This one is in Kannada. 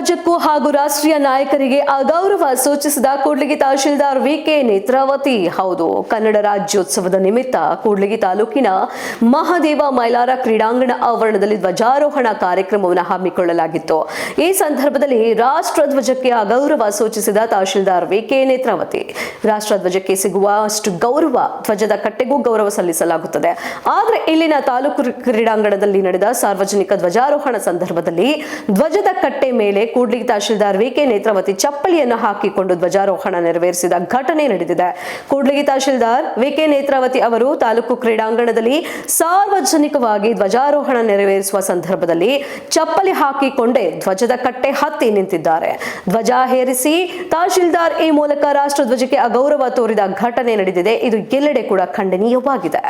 ಧ್ವಜಕ್ಕೂ ಹಾಗೂ ರಾಷ್ಟ್ರೀಯ ನಾಯಕರಿಗೆ ಅಗೌರವ ಸೂಚಿಸಿದ ಕೂಡ್ಲಿಗಿ ತಹಶೀಲ್ದಾರ್ ವಿಕೆ ನೇತ್ರಾವತಿ. ಹೌದು, ಕನ್ನಡ ರಾಜ್ಯೋತ್ಸವದ ನಿಮಿತ್ತ ಕೂಡ್ಲಿಗಿ ತಾಲೂಕಿನ ಮಹಾದೇವ ಮೈಲಾರ ಕ್ರೀಡಾಂಗಣ ಆವರಣದಲ್ಲಿ ಧ್ವಜಾರೋಹಣ ಕಾರ್ಯಕ್ರಮವನ್ನು ಹಮ್ಮಿಕೊಳ್ಳಲಾಗಿತ್ತು. ಈ ಸಂದರ್ಭದಲ್ಲಿ ರಾಷ್ಟ್ರ ಧ್ವಜಕ್ಕೆ ಅಗೌರವ ಸೂಚಿಸಿದ ತಹಶೀಲ್ದಾರ್ ವಿಕೆ ನೇತ್ರಾವತಿ. ರಾಷ್ಟ್ರ ಧ್ವಜಕ್ಕೆ ಸಿಗುವ ಅಷ್ಟು ಗೌರವ ಧ್ವಜದ ಕಟ್ಟೆಗೂ ಗೌರವ ಸಲ್ಲಿಸಲಾಗುತ್ತದೆ. ಆದರೆ ಇಲ್ಲಿನ ತಾಲೂಕು ಕ್ರೀಡಾಂಗಣದಲ್ಲಿ ನಡೆದ ಸಾರ್ವಜನಿಕ ಧ್ವಜಾರೋಹಣ ಸಂದರ್ಭದಲ್ಲಿ ಧ್ವಜದ ಕಟ್ಟೆ ಮೇಲೆ ಕೂಡ್ಲಿಗಿ ತಹಶೀಲ್ದಾರ್ ವಿಕೆ ನೇತ್ರಾವತಿ ಚಪ್ಪಲಿಯನ್ನು ಹಾಕಿಕೊಂಡು ಧ್ವಜಾರೋಹಣ ನೆರವೇರಿಸಿದ ಘಟನೆ ನಡೆದಿದೆ. ಕೂಡ್ಲಿಗಿ ತಹಶೀಲ್ದಾರ್ ವಿಕೆ ನೇತ್ರಾವತಿ ಅವರು ತಾಲೂಕು ಕ್ರೀಡಾಂಗಣದಲ್ಲಿ ಸಾರ್ವಜನಿಕವಾಗಿ ಧ್ವಜಾರೋಹಣ ನೆರವೇರಿಸುವ ಸಂದರ್ಭದಲ್ಲಿ ಚಪ್ಪಲಿ ಹಾಕಿಕೊಂಡೇ ಧ್ವಜದ ಕಟ್ಟೆ ಹತ್ತಿ ನಿಂತಿದ್ದಾರೆ. ಧ್ವಜ ಹೇರಿಸಿ ತಹಶೀಲ್ದಾರ್ ಈ ಮೂಲಕ ರಾಷ್ಟ್ರ ಧ್ವಜಕ್ಕೆ ಅಗೌರವ ತೋರಿದ ಘಟನೆ ನಡೆದಿದೆ. ಇದು ಎಲ್ಲೆಡೆ ಕೂಡ ಖಂಡನೀಯವಾಗಿದೆ.